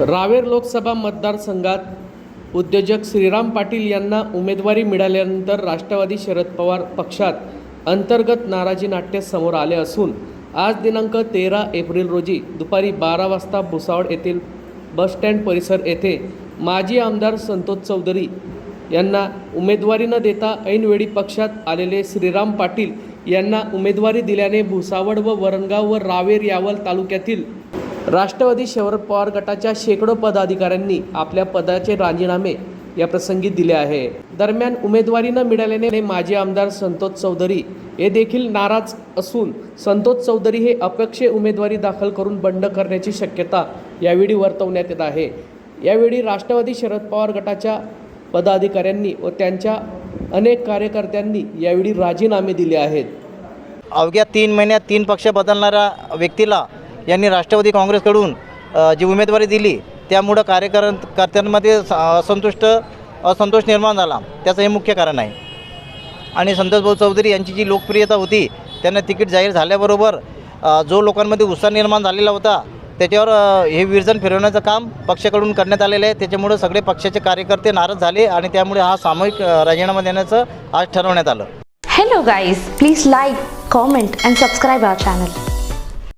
रावेर लोकसभा मतदारसंघात उद्योजक श्रीराम पाटील यांना उमेदवारी मिळाल्यानंतर राष्ट्रवादी शरद पवार पक्षात अंतर्गत नाराजी नाट्य समोर आले असून आज दिनांक तेरा एप्रिल रोजी दुपारी बारा वाजता भुसावळ येथील बसस्टँड परिसर येथे माजी आमदार संतोष चौधरी यांना उमेदवारी न देता ऐनवेळी पक्षात आलेले श्रीराम पाटील यांना उमेदवारी दिल्याने भुसावळ व वरणगाव व रावेर यावल तालुक्यातील राष्ट्रवादी शरद पवार गटाच्या शेकडो पदाधिकाऱ्यांनी आपल्या पदाचे राजीनामे या प्रसंगी दिले आहे. दरम्यान उमेदवारी न मिळाल्याने माजी आमदार संतोष चौधरी हे देखील नाराज असून संतोष चौधरी हे अपक्ष उमेदवारी दाखल करून बंड करण्याची शक्यता यावेळी वर्तवण्यात येत आहे. यावेळी राष्ट्रवादी शरद पवार गटाच्या पदाधिकाऱ्यांनी व त्यांच्या अनेक कार्यकर्त्यांनी यावेळी राजीनामे दिले आहेत. अवघ्या तीन महिन्यात तीन पक्ष बदलणाऱ्या व्यक्तीला यांनी राष्ट्रवादी काँग्रेसकडून जी उमेदवारी दिली त्यामुळं कार्यकर कर्त्यांमध्ये असंतुष्ट असंतोष निर्माण झाला. त्याचं हे मुख्य कारण आहे. आणि संतोषभाऊ चौधरी यांची जी लोकप्रियता होती त्यांना तिकीट जाहीर झाल्याबरोबर जो लोकांमध्ये उत्साह निर्माण झालेला होता त्याच्यावर हे विरजन फिरवण्याचं काम पक्षाकडून करण्यात आलेलं आहे. त्याच्यामुळं सगळे पक्षाचे कार्यकर्ते नाराज झाले आणि त्यामुळे हा सामूहिक राजीनामा देण्याचं आज ठरवण्यात आलं. Hello guys please like comment and subscribe our channel